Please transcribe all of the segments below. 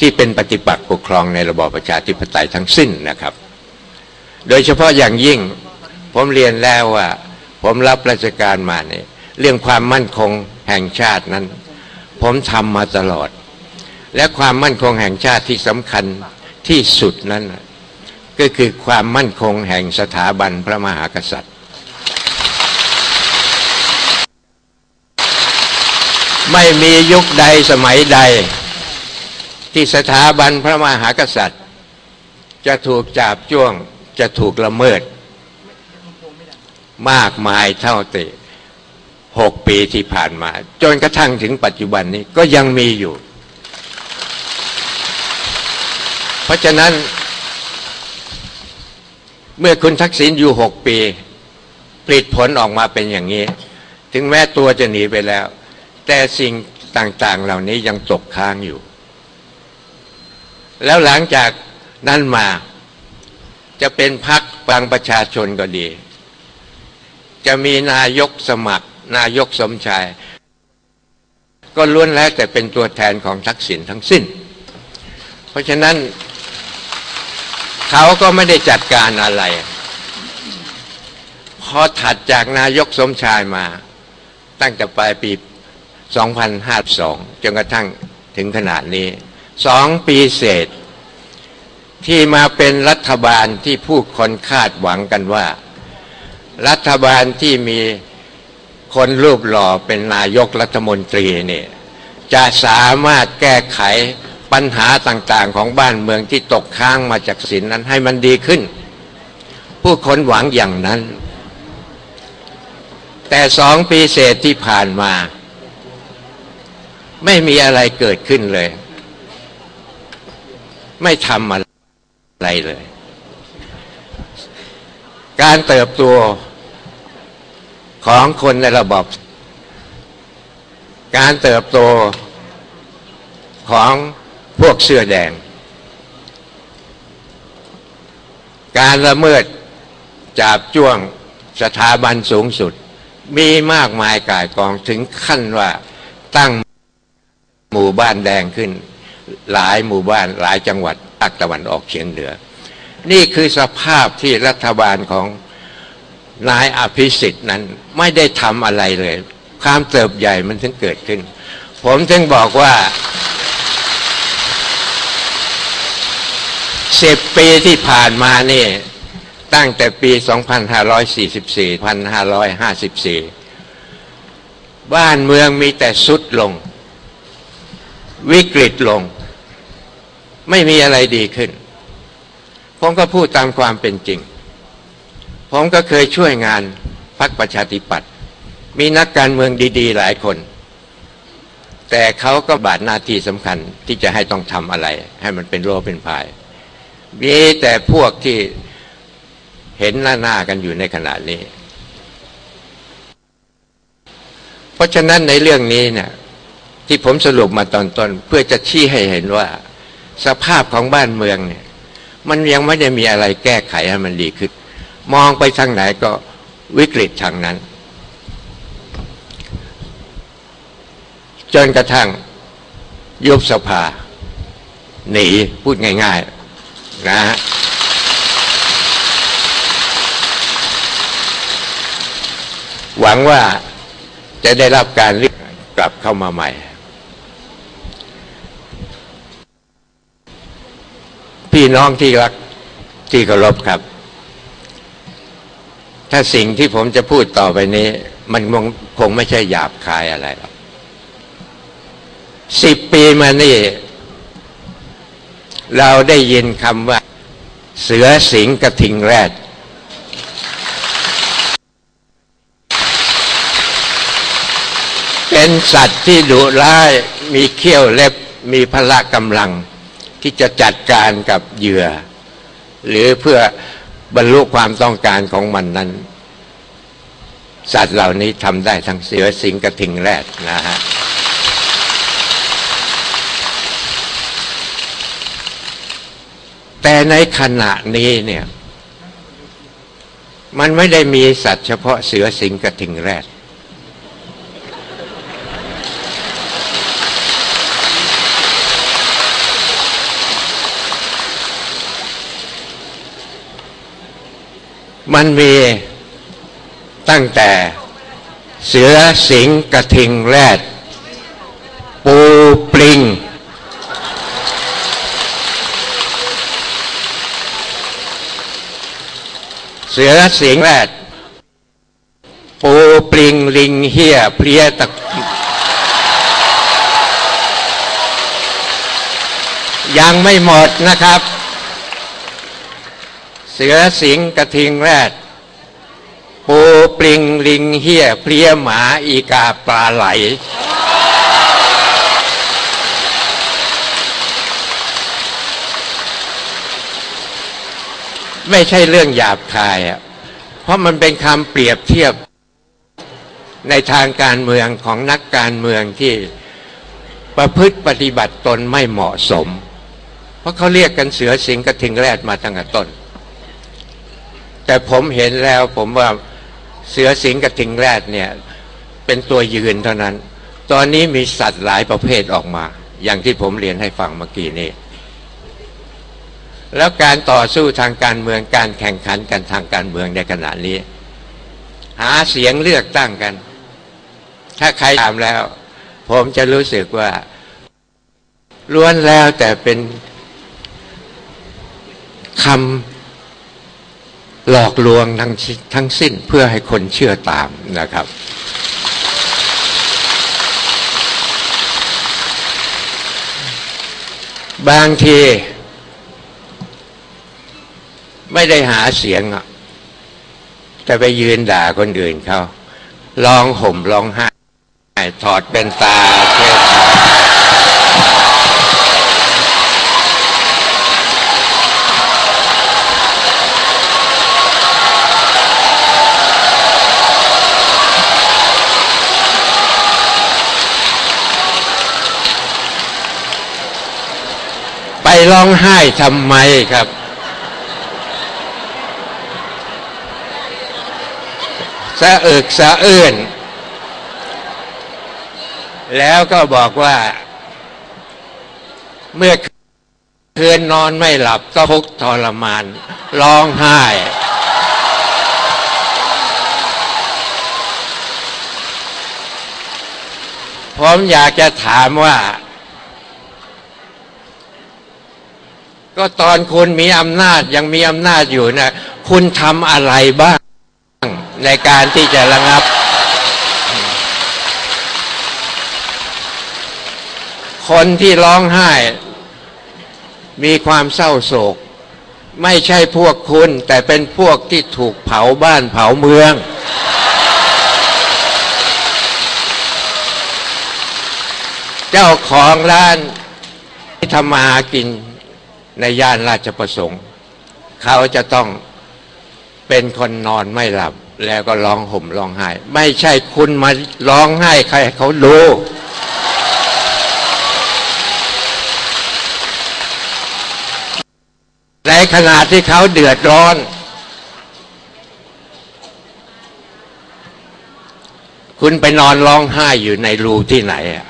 ที่เป็นปฏิปักษ์ปกครองในระบอบประชาธิปไตยทั้งสิ้นนะครับ โดยเฉพาะอย่างยิ่งผมเรียนแล้วว่า ผมรับราชการมาเนี่ยเรื่องความมั่นคงแห่งชาตินั้น ผมทำมาตลอด และความมั่นคงแห่งชาติที่สำคัญที่สุดนั้น ก็คือความมั่นคงแห่งสถาบันพระมหากษัตริย์ ไม่มียุคใดสมัยใด ที่สถาบันพระมหากษัตริย์ จะถูกจับจ้วงจะถูกละเมิด มากมายเท่าติหกปีที่ผ่านมา จนกระทั่งถึงปัจจุบันนี้ก็ยังมีอยู่ เพราะฉะนั้น เมื่อคุณทักษิณอยู่หกปี ผลิตผลออกมาเป็นอย่างนี้ ถึงแม้ตัวจะหนีไปแล้ว แต่สิ่งต่างๆเหล่านี้ยังตกค้างอยู่ แล้วหลังจากนั้นมา จะเป็นพักบางประชาชนก็ดี จะมีนายกสมัคร นายกสมชาย ก็ล้วนแล้วแต่เป็นตัวแทนของทักษิณทั้งสิ้น เพราะฉะนั้น เขาก็ไม่ได้จัดการอะไร พอถัดจากนายกสมชายมา ตั้งแต่ปลายปี2052จนกระทั่งถึงขนาดนี้ สองปีเศษ ที่มาเป็นรัฐบาลที่ผู้คนคาดหวังกันว่า รัฐบาลที่มีคนรูปหล่อเป็นนายกรัฐมนตรีเนี่ยจะสามารถแก้ไขปัญหาต่างๆของบ้านเมืองที่ตกค้างมาจากสินนั้นให้มันดีขึ้น ผู้คนหวังอย่างนั้น แต่สองปีเศษที่ผ่านมา ไม่มีอะไรเกิดขึ้นเลย ไม่ทำอะไรเลย การเติบโตของคนในระบบการเติบโตของพวกเสื้อแดง การละเมิดจับจ้วงสถาบันสูงสุด มีมากมายกายกองถึงขั้นว่าตั้งหมู่บ้านแดงขึ้น หลายหมู่บ้านหลายจังหวัดภาคตะวันออกเฉียงเหนือ นี่คือสภาพที่รัฐบาลของนายอภิสิทธิ์นั้นไม่ได้ทำอะไรเลย ความเติบใหญ่มันถึงเกิดขึ้น ผมถึงบอกว่าสิบปีที่ผ่านมานี่ ตั้งแต่ปี 2544 1554 บ้านเมืองมีแต่สุดลง วิกฤตลง ไม่มีอะไรดีขึ้น ผมก็พูดตามความเป็นจริง ผมก็เคยช่วยงานพรรคประชาธิปัตย์มีนักการเมืองดี ๆ หลายคน แต่เขาก็บาดหน้าที่สำคัญที่จะให้ต้องทำอะไร ให้มันเป็นโลเป็นพายมีแต่พวกที่เห็นหน้าหน้ากันอยู่ในขณะนี้ เพราะฉะนั้นในเรื่องนี้เนี่ยที่ผมสรุปมาตอนต้นเพื่อจะชี้ให้เห็นว่า สภาพของบ้านเมืองเนี่ย มันยังไม่ได้มีอะไรแก้ไขให้มันดีขึ้น มองไปทางไหนก็วิกฤตทางนั้น จนกระทั่งยุบสภา หนีพูดง่ายๆ นะฮะหวังว่าจะได้รับการเรียกกลับเข้ามาใหม่ พี่น้องที่รักที่เคารพครับ ถ้าสิ่งที่ผมจะพูดต่อไปนี้ มันคงไม่ใช่หยาบคายอะไรหรอกสิบปีมานี่ เราได้ยินคำว่า เสือสิงกระทิงแรดเป็นสัตว์ที่ดุร้ายมีเขี้ยวเล็บมีพละกำลัง ที่จะจัดการกับเหยื่อ หรือเพื่อบรรลุความต้องการของมันนั้น สัตว์เหล่านี้ทำได้ทั้งเสือสิงกระทิงแรดนะฮะแต่ในขณะนี้เนี่ย มันไม่ได้มีสัตว์เฉพาะเสือสิงกระทิงแรด มันมีตั้งแต่เสือสิงกระทิงแรด ปูปลิง เสือสิงแรด ปูปลิงลิงเฮียเพลียตะยังไม่หมดนะครับ เสือสิงกระทิงแรด ปูปลิงลิงเฮียเพลียหมาอีกาปลาไหล ไม่ใช่เรื่องหยาบคายอะเพราะมันเป็นคำเปรียบเทียบในทางการเมืองของนักการเมืองที่ประพฤติปฏิบัติตนไม่เหมาะสม เพราะเขาเรียกกันเสือสิงกระทิงแรดมาตั้งแต่ต้น แต่ผมเห็นแล้วผมว่าเสือสิงกระทิงแรดเนี่ย เป็นตัวยืนเท่านั้น ตอนนี้มีสัตว์หลายประเภทออกมา อย่างที่ผมเรียนให้ฟังเมื่อกี้นี้แล้วการต่อสู้ทางการเมืองการแข่งขันกันทางการเมืองในขณะนี้ หาเสียงเลือกตั้งกัน ถ้าใครถามแล้ว ผมจะรู้สึกว่าล้วนแล้วแต่เป็นคำ หลอกลวงทั้งทั้งสิ้นเพื่อให้คนเชื่อตามนะครับ บางที ไม่ได้หาเสียงอะแต่ไปยืนด่าคนอื่นเขาร้องห่มร้องไห้ถอดเป็นตาเทศไป ร้องไห้ทำไมครับ สะอึกสะอื้นแล้วก็บอกว่า เมื่อคืนนอนไม่หลับก็ทุกทรมาน ร้องไห้ ผมอยากจะถามว่า ก็ตอนคุณมีอำนาจยังมีอำนาจอยู่นะ คุณทำอะไรบ้าง ในการที่จะระงับ คนที่ร้องไห้ มีความเศร้าโศก ไม่ใช่พวกคุณ แต่เป็นพวกที่ถูกเผาบ้านเผาเมืองเจ้าของร้านที่ทำมาหากิน ในย่านราชประสงค์ เขาจะต้องเป็นคนนอนไม่หลับ แล้วก็ร้องห่มร้องไห้ ไม่ใช่คุณมาร้องไห้ใครเขาดู ในขณะที่เขาเดือดร้อนคุณไปนอนร้องไห้อยู่ในรูที่ไหนอะ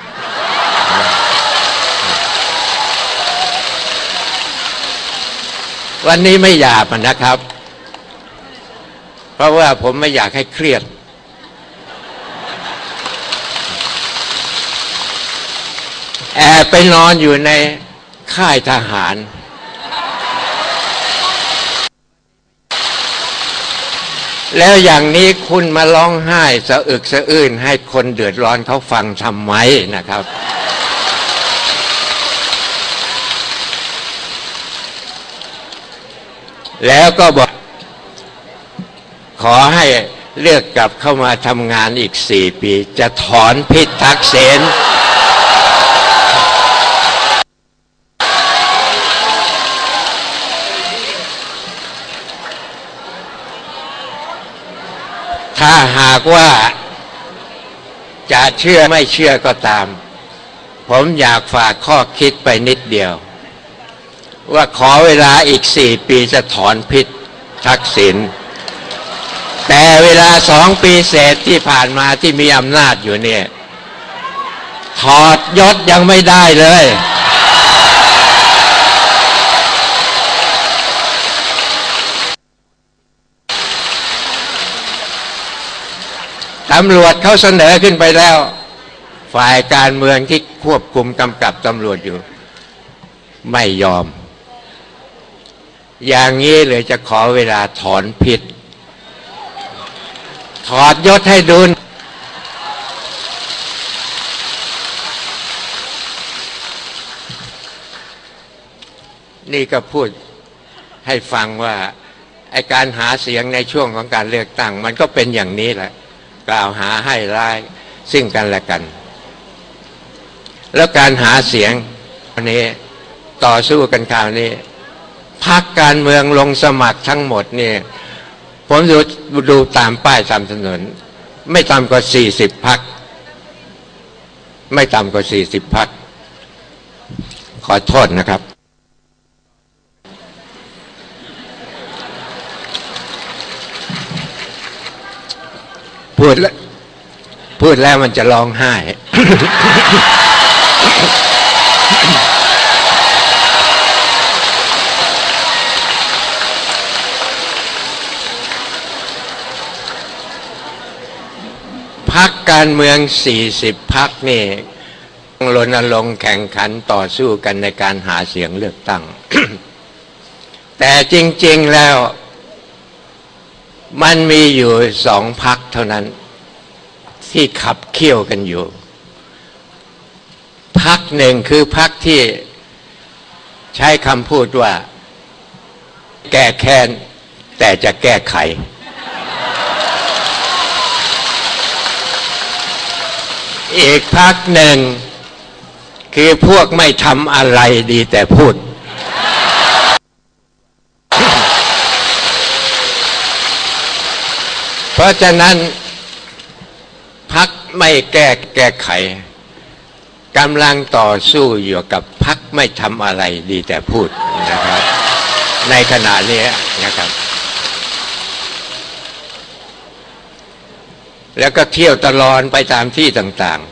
วันนี้ไม่หยาบนะครับ เพราะว่าผมไม่อยากให้เครียด แอบไปนอนอยู่ในค่ายทหาร แล้วอย่างนี้คุณมาร้องไห้สะอึกสะอื้นให้คนเดือดร้อนเขาฟังทำไมนะครับ แล้วก็บอกขอให้เลือกกลับเข้ามาทำงานอีกสี่ปี จะถอนพิษทักเสนถ้าหากว่าจะเชื่อไม่เชื่อก็ตาม ผมอยากฝากข้อคิดไปนิดเดียว ว่าขอเวลาอีกสี่ปีจะถอนพิษทักษิณแต่เวลาสองปีเศษที่ผ่านมาที่มีอำนาจอยู่เนี่ยถอดยศยังไม่ได้เลยถำรวจเขาเสนอขึ้นไปแล้ว ฝ่ายการเมืองที่ควบคุมกำกับตำรวจอยู่ ไม่ยอม อย่างนี้เลยจะขอเวลาถอนผิด ถอดยศให้ดูนี่ก็พูดให้ฟังว่าไอการหาเสียงในช่วงของการเลือกตั้ง มันก็เป็นอย่างนี้แหละ กล่าวหาให้ร้ายซึ่งกันและกัน แล้วการหาเสียงวันนี้ต่อสู้กันคราวนี้ พักการเมืองลงสมัครทั้งหมดเนี่ยผมดูดูตามป้ายตามถนน ไม่ต่ำกว่าสี่สิบพัก ไม่ต่ำกว่าสี่สิบพัก ขอโทษนะครับพูดแล้วพูดแล้วมันจะร้องไห้ พั การเมือง 40 พักนี่รณรงค์แข่งขันต่อสู้กันในการหาเสียงเลือกตั้ง แต่จริง ๆแล้ว มันมีอยู่สองพักเท่านั้น ที่ขับเคี่ยวกันอยู่ พักหนึ่งคือพักที่ใช้คำพูดว่า แก้แค้นแต่จะแก้ไข อีกพักหนึ่ง คือพวกไม่ทำอะไรดีแต่พูด เพราะฉะนั้นพักไม่แก้แก้ไขกำลังต่อสู้อยู่กับพักไม่ทำอะไรดีแต่พูดนะครับ ในขณะนี้นะครับ แล้วก็เที่ยวตลอดไปตามที่ต่างๆ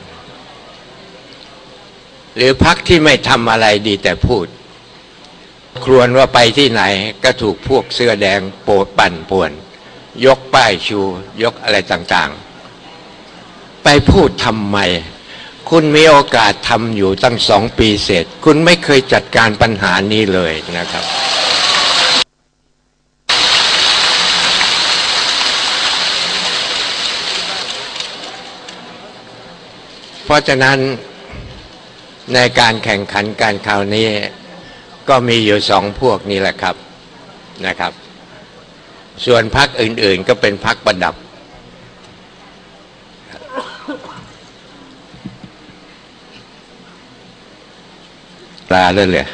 หรือพักที่ไม่ทำอะไรดีแต่พูด ครวนว่าไปที่ไหนก็ถูกพวกเสื้อแดงโปดปั่นป่วน ยกป้ายชู ยกอะไรต่างๆ ไปพูดทำไม คุณมีโอกาสทำอยู่ตั้งสองปีเสร็จ คุณไม่เคยจัดการปัญหานี้เลยนะครับ เพราะฉะนั้นในการแข่งขันการคราวนี้ ก็มีอยู่สองพวกนี้แหละครับนะครับ ส่วนพักอื่นๆก็เป็นพักประดับ ลาเลยเลย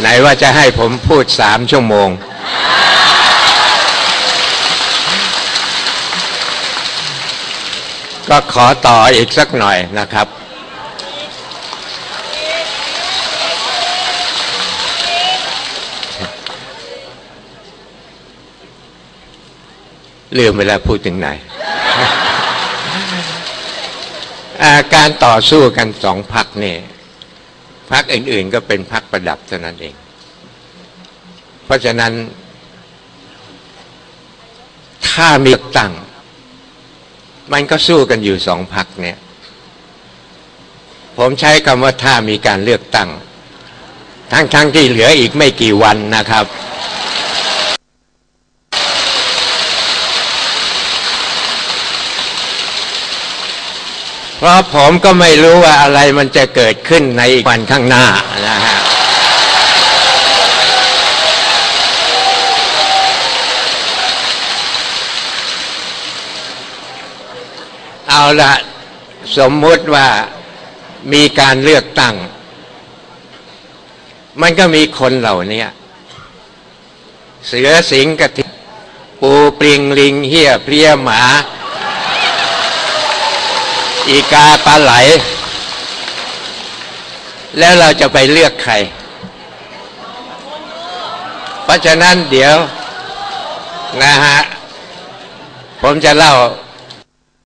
ไหนว่าจะให้ผมพูดสามชั่วโมง ก็ขอต่ออีกสักหน่อยนะครับ ลืมไปแล้วพูดถึงไหน การต่อสู้กันสองพักนี่พักอื่นๆก็เป็นพักประดับเท่านั้นเอง เพราะฉะนั้น ถ้ามีตั้ง มันก็สู้กันอยู่สองพักเนี่ย ผมใช้คำว่าถ้ามีการเลือกตั้ง ทั้งๆทที่เหลืออีกไม่กี่วันนะครับ เพราะผมก็ไม่รู้ว่าอะไรมันจะเกิดขึ้นในวันข้างหน้านะฮะ เอาละสมมติว่ามีการเลือกตั้ง มันก็มีคนเหล่านี้เสือสิงกระทิปูปลิงลิงเฮียเพลียหมา อีกาปลาไหล แล้วเราจะไปเลือกใคร เพราะฉะนั้นเดี๋ยวนะฮะ ผมจะเล่า